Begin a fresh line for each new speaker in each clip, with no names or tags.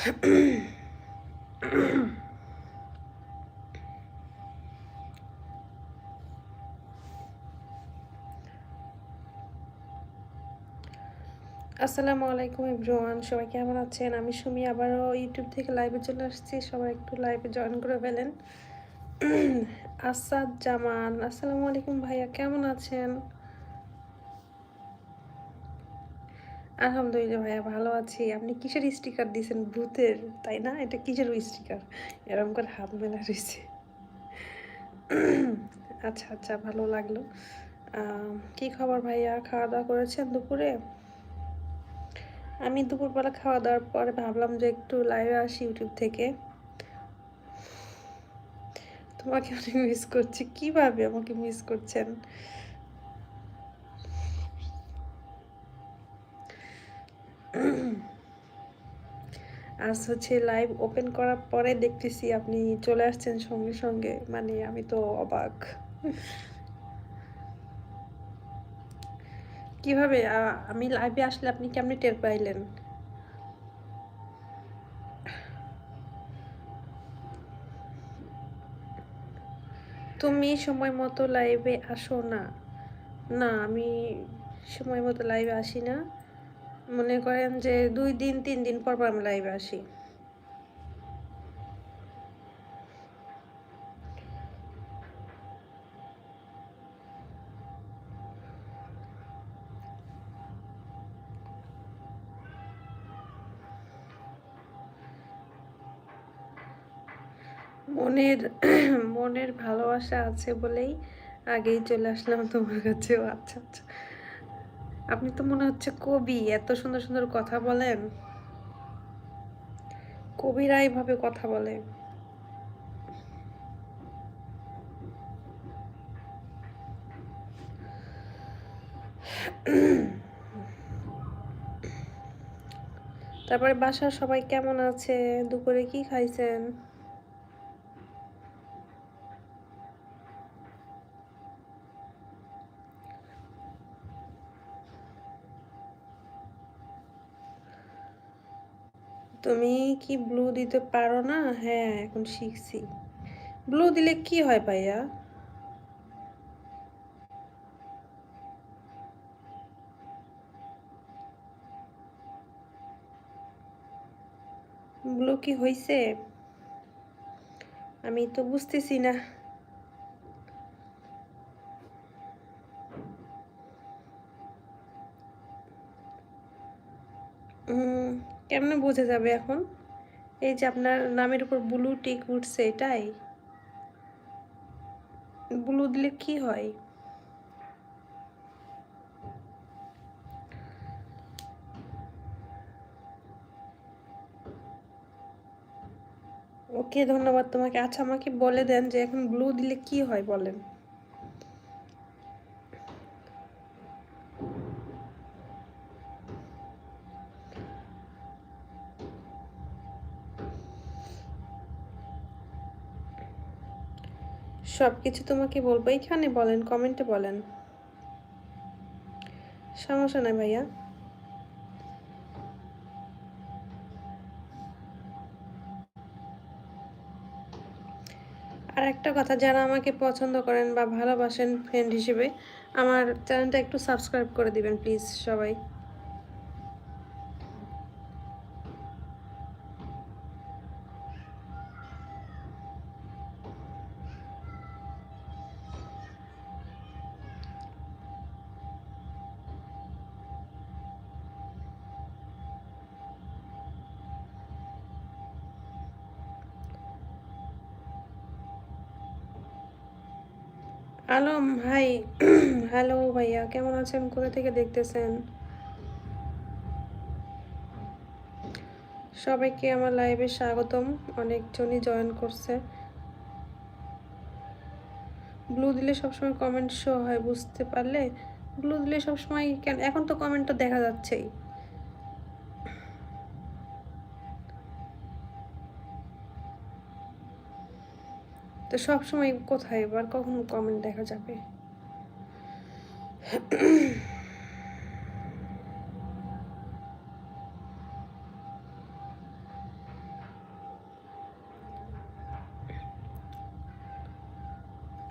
আসসালামু আলাইকুম এভরিওয়ান, সবাই কেমন আছেন? আমি সুমি, আবারও ইউটিউব থেকে লাইভে চলে আসছি। সবাই একটু লাইভে জয়েন করে ফেলেন। আসাদ জামান, আসসালামু আলাইকুম ভাইয়া, কেমন আছেন? আলহামদুলিল্লাহ ভাইয়া ভালো আছি। আপনি কিসের স্টিকার দিয়েছেন ভূতের, তাই না? এটা কিসের স্টিকার এরকম করে হাত মেলা রয়েছে। আচ্ছা আচ্ছা ভালো লাগল। কি খবর ভাইয়া? খাওয়া দাওয়া করেছেন দুপুরে? আমি দুপুরবেলা খাওয়া দাওয়ার পরে ভাবলাম যে একটু লাইভে আসি ইউটিউব থেকে। তোমাকে অনেক মিস করছি। কীভাবে আমাকে মিস করছেন? আজ হচ্ছে লাইভ ওপেন করার পরে দেখতেছি আপনি চলে আসছেন সঙ্গে সঙ্গে। মানে আমি তো অবাক। কীভাবে? আমি লাইভে আসলে আপনি কেমনি টের পাইলেন? তুমি সময় মতো লাইভে আসো না। না, আমি সময় মতো লাইভে আসি না। মনে করেন যে দুই দিন, তিন দিন পর পর আমি লাইভে আসি। মনের মনের ভালোবাসা আছে বলেই আগেই চলে আসলাম তোমার কাছে। ও আচ্ছা আচ্ছা। আপনি তো মনে হচ্ছে কবি, এত সুন্দর সুন্দর কথা বলেন। কবিরা এইভাবে কথা বলে। তারপরে বাসার সবাই কেমন আছে? দুপুরে কি খাইছেন? তুমি কি ব্লু দিতে পারো না? হ্যাঁ এখন শিখছি। ব্লু দিলে কি হয় ভাইয়া? ব্লু কি হইছে? আমি তো বুঝতেছি না। কেমনে বোঝা যাবে এখন? এই যে আপনার নামের উপর ব্লু টিক উঠছে এটাই? ব্লু দিলে কি হয়? ওকে ধন্যবাদ তোমাকে। আচ্ছা আমাকে বলে দেন যে এখন ব্লু দিলে কি হয় বলেন। সব কিছু তোমাকে বলব। এইখানে বলেন, কমেন্টে বলেন। সমস্যা নাই ভাইয়া। আর একটা কথা, যারা আমাকে পছন্দ করেন বা ভালোবাসেন ফ্রেন্ড হিসেবে, আমার চ্যানেলটা একটু সাবস্ক্রাইব করে দিবেন প্লিজ সবাই। আলম, হাই। হ্যালো ভাইয়া, কেমন আছেন? কোথা থেকে দেখতেছেন? সবাইকে আমার লাইভে স্বাগতম। অনেকজনই জয়েন করছে। ব্লু দিলে সবসময় কমেন্ট শো হয়, বুঝতে পারলে? ব্লু দিলে সবসময় কেন? এখন তো কমেন্ট তো দেখা যাচ্ছেই। তো সব সময় কোথায়? এবার কখন কমেন্ট দেখা যাবে।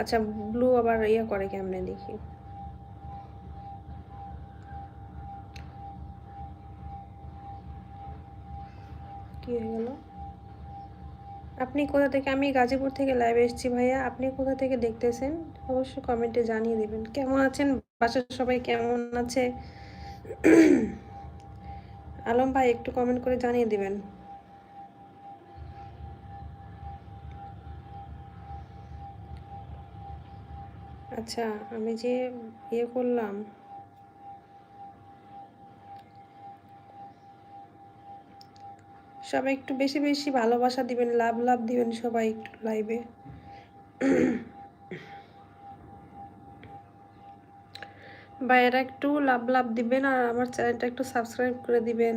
আচ্ছা ব্লু আবার ইয়ে করে কেমনে দেখি? কি হয়ে গেল? আপনি কোথা থেকে, আমি গাজীপুর থেকে লাইভ এসেছি ভাইয়া, আপনি কোথা থেকে দেখতেছেন? অবশ্যই কমেন্টে জানিয়ে দেবেন। কেমন আছেন? বাসার সবাই কেমন আছে? আলম ভাই, একটু কমেন্ট করে জানিয়ে দেবেন। আচ্ছা আমি যে ইয়ে করলাম সবাই একটু বেশি বেশি ভালোবাসা দিবেন, লাভ লাভ দিবেন সবাই একটু লাইভে ভাইয়েরা একটু লাভ লাভ দিবেন আর আমার চ্যানেলটা একটু সাবস্ক্রাইব করে দিবেন।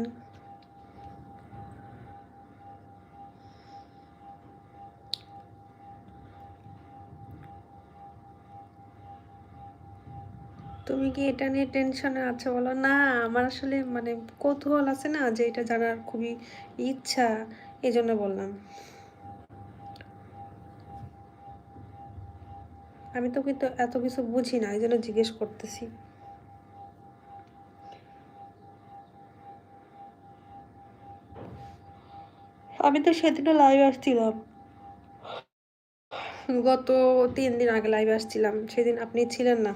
তুমি কি এটা নিয়ে টেনশনে আছো বলো? না, আমার আসলে মানে কৌতূহল আছে না যে এটা জানার খুবই ইচ্ছা এই জন্য বললাম। আমি তো কিন্তু এত কিছু বুঝি না, এই জন্য জিজ্ঞেস করতেছি। আমি তো সেদিনও লাইভ আসছিলাম। গত তিন দিন আগে লাইভ আসছিলাম, সেদিন আপনি ছিলেন না।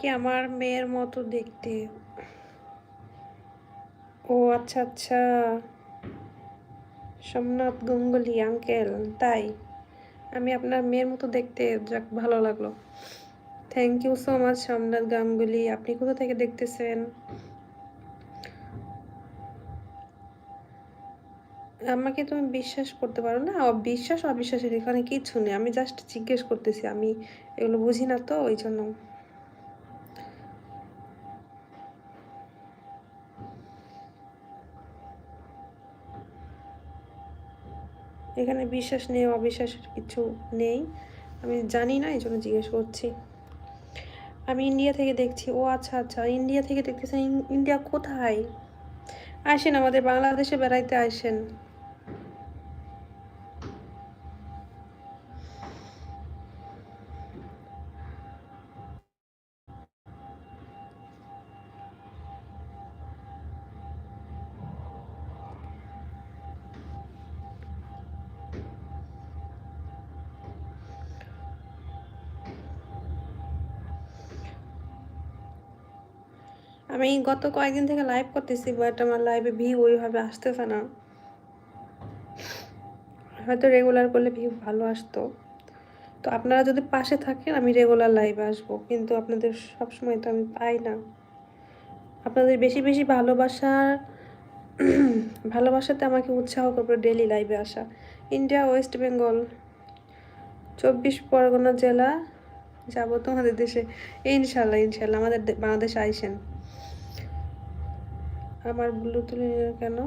তোমাকে আমার মেয়ের মতো দেখতে। ও আচ্ছা আচ্ছা। সোমনাথ গঙ্গুলি আঙ্কেল তাই। আমি আপনার মেয়ের মতো দেখতে, যাক, ভালো লাগল। Thank you so much Somnath Ganguly. আপনি কোথা থেকে দেখতেছেন? আমাকে তুমি বিশ্বাস করতে পারো না? বিশ্বাস অবিশ্বাসের এখানে কিছু নেই। আমি জাস্ট জিজ্ঞেস করতেছি। আমি এগুলো বুঝি না তো, ওই জন্য। এখানে বিশ্বাস নেই, অবিশ্বাসের কিছু নেই। আমি জানি না এই জন্য জিজ্ঞেস করছি। আমি ইন্ডিয়া থেকে দেখছি। ও আচ্ছা আচ্ছা ইন্ডিয়া থেকে দেখতেছেন ইন্ডিয়া কোথায়? আসেন আমাদের বাংলাদেশে বেড়াইতে আসেন। আমি গত কয়েকদিন থেকে লাইভ করতেছি বাট আমার লাইভে ভিউ ওইভাবে আসতেছে না। হয়তো রেগুলার করলে ভিউ ভালো আসতো। তো আপনারা যদি পাশে থাকেন, আমি রেগুলার লাইভে আসব, কিন্তু আপনাদের সবসময় তো আমি পাই না। আপনাদের বেশি বেশি ভালোবাসার, ভালোবাসাতে আমাকে উৎসাহ করবে ডেলি লাইভে আসা। ইন্ডিয়া, ওয়েস্ট বেঙ্গল, চব্বিশ পরগনা জেলা, যাব তোমাদের দেশে। ইনশাল্লাহ ইনশাল্লাহ, আমাদের বাংলাদেশে আইসেন। আমার ব্লুটুথ কেন?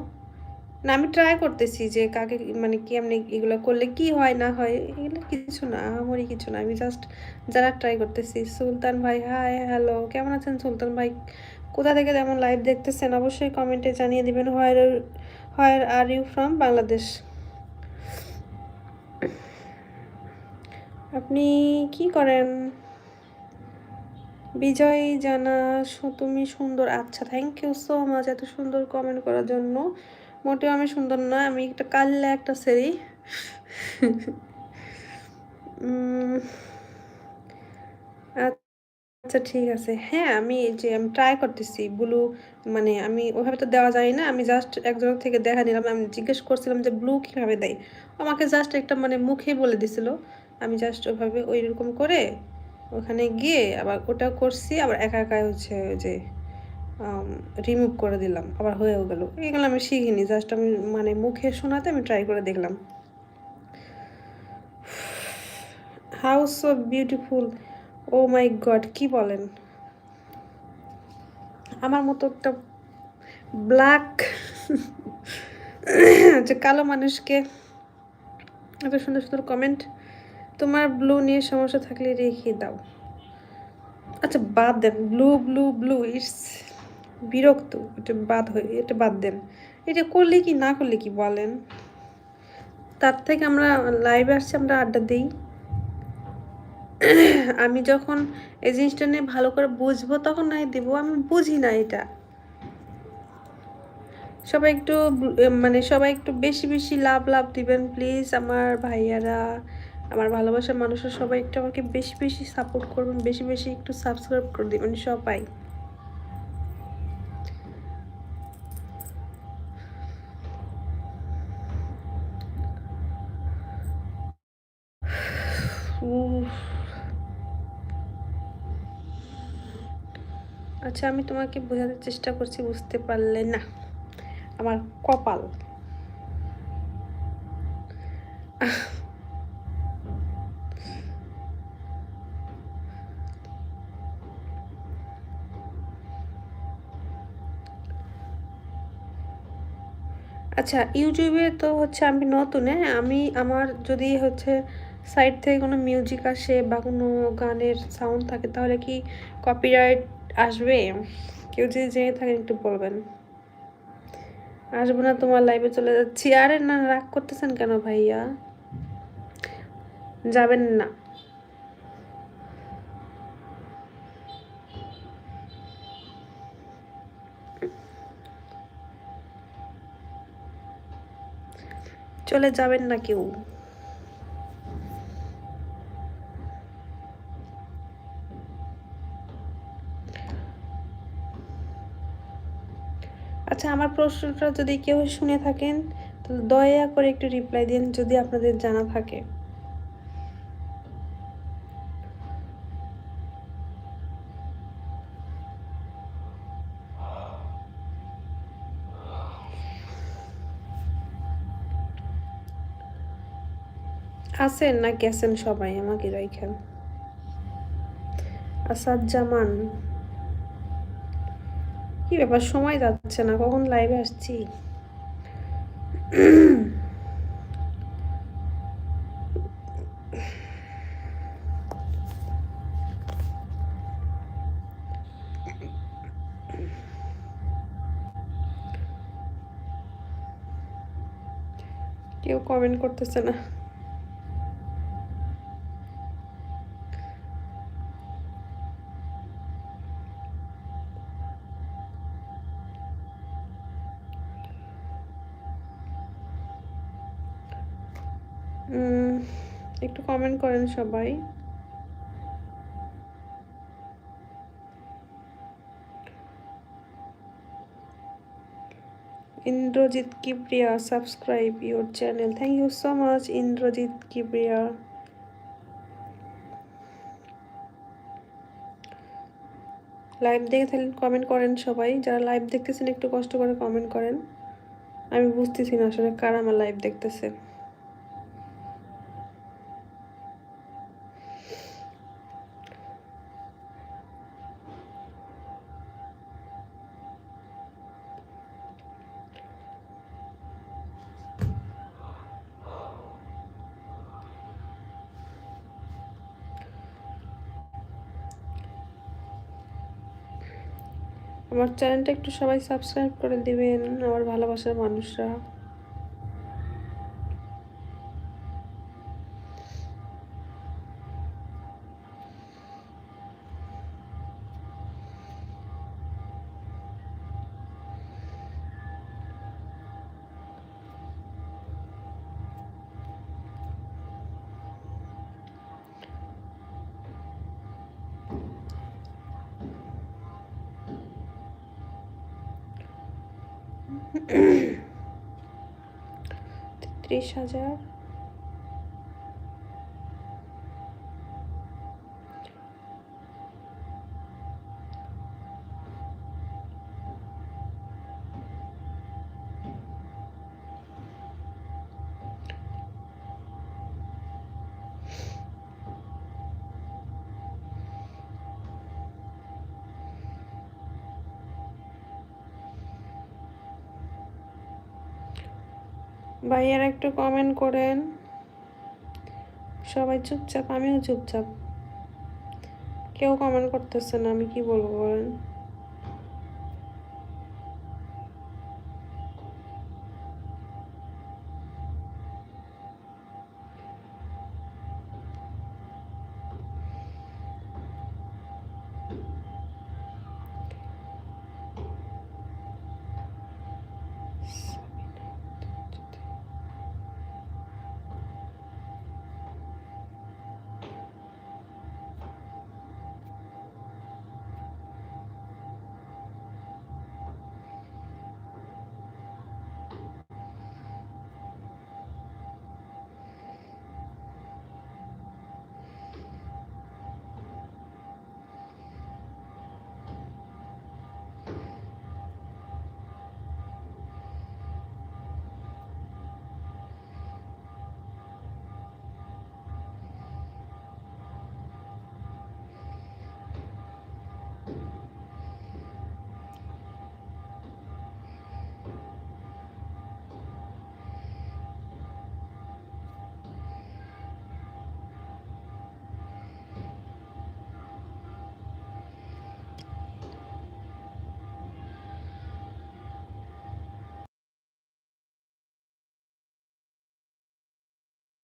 না, আমি ট্রাই করতেছি যে কাকে মানে কি এমনি এগুলো করলে কি হয়, না হয়, এগুলো কিছু না আমারই কিছু না, আমি জাস্ট যারা ট্রাই করতেছি। সুলতান ভাই হাই হ্যালো কেমন আছেন সুলতান ভাই? কোথা থেকে যেমন লাইভ দেখতেছেন, অবশ্যই কমেন্টে জানিয়ে দিবেন where where are you from Bangladesh. আপনি কি করেন? বিজয় জানা তুমি সুন্দর। আচ্ছা থ্যাংক ইউ সো মাচ এত সুন্দর কমেন্ট করার জন্য। মোটেও আমি সুন্দর না, আমি একটা কাল্লা একটা সেরি আচ্ছা ঠিক আছে। হ্যাঁ আমি যে, আমি ট্রাই করতেছি ব্লু মানে আমি ওইভাবে তো দেওয়া যায় না। আমি জাস্ট একজনের থেকে দেখা নিলাম, আমি জিজ্ঞেস করছিলাম যে ব্লু কীভাবে দেয়? আমাকে জাস্ট একটা মানে মুখে বলে দিছিল। আমি জাস্ট ওইভাবে ওই রকম করে ওখানে গিয়ে আবার ওটা করছি, আবার একা একা হচ্ছে যে রিমুভ করে দিলাম, আবার হয়েও গেল। এগুলো আমি শিখিনি জাস্ট আমি মানে মুখে শোনাতে আমি ট্রাই করে দেখলাম। How's so beautiful oh my god কি বলেন? আমার মতো একটা ব্ল্যাক যে কালো মানুষকে এত সুন্দর সুন্দর কমেন্ট তোমার ব্লু নিয়ে সমস্যা থাকলে রেখে দাও। আচ্ছা বাদ দেন। ব্লু ব্লু ব্লু ইটস বিরক্ত। এটা বাদ হয়ে, এটা বাদ দেন। এটা করলে কি, না করলে কি বলেন? তার থেকে আমরা লাইভে আসছি, আমরা আড্ডা দিই। আমি যখন এই জিনিসটা নিয়ে ভালো করে বুঝব, তখন নাই দেবো। আমি বুঝি না এটা। সবাই একটু মানে সবাই একটু বেশি বেশি লাভ লাভ দিবেন। প্লিজ আমার ভাইয়ারা। আমার ভালোবাসার মানুষের সবাই একটু আমাকে বেশি বেশি সাপোর্ট করবেন বেশি বেশি একটু সাবস্ক্রাইব করে দিবেন সবাই। আচ্ছা আমি তোমাকে বোঝাতে চেষ্টা করছি, বুঝতে পারলে না। আমার কপাল। আচ্ছা ইউটিউবে তো হচ্ছে আমি নতুন হ্যাঁ? আমি, আমার যদি হচ্ছে সাইড থেকে কোনো মিউজিক আসে বা কোনো গানের সাউন্ড থাকে, তাহলে কি কপিরাইট আসবে? কেউ যদি জেনে থাকেন একটু বলবেন। আসব না, তোমার লাইভে চলে যাচ্ছি। আরে না, রাগ করতেছেন কেন ভাইয়া? যাবেন না। চলে যাবেন না কেউ। আচ্ছা আমার প্রশ্নটা যদি কেউ শুনে থাকেন, তো দয়া করে একটু রিপ্লাই দিন যদি আপনাদের জানা থাকে। আছেন না গেছেন সবাই আমাকে রাইখেন আসাদ জামান কি ব্যাপার? সময় যাচ্ছে না, কখন লাইভে আসছি? কেউ কমেন্ট করতেছে না। একটু কমেন্ট করেন সবাই। Indrajit কিপ্রিয়া subscribe your channel thank you so much Indrajit কিপ্রিয়া live দেখে তাহলে কমেন্ট করেন সবাই। যারা লাইভ দেখতেছেন, একটু কষ্ট করে কমেন্ট করেন। আমি বুঝতেছি না আসলে কারা আমার লাইভ দেখতেছে। আমার চ্যানেলটা একটু সবাই সাবস্ক্রাইব করে দিবেন আমার ভালোবাসার মানুষরা। তেত্রিশ হাজার। ভাইয়ারা একটু কমেন্ট করেন। সবাই চুপচাপ, আমিও চুপচাপ। কেউ কমেন্ট করতেছে না, আমি কি বলব বলেন?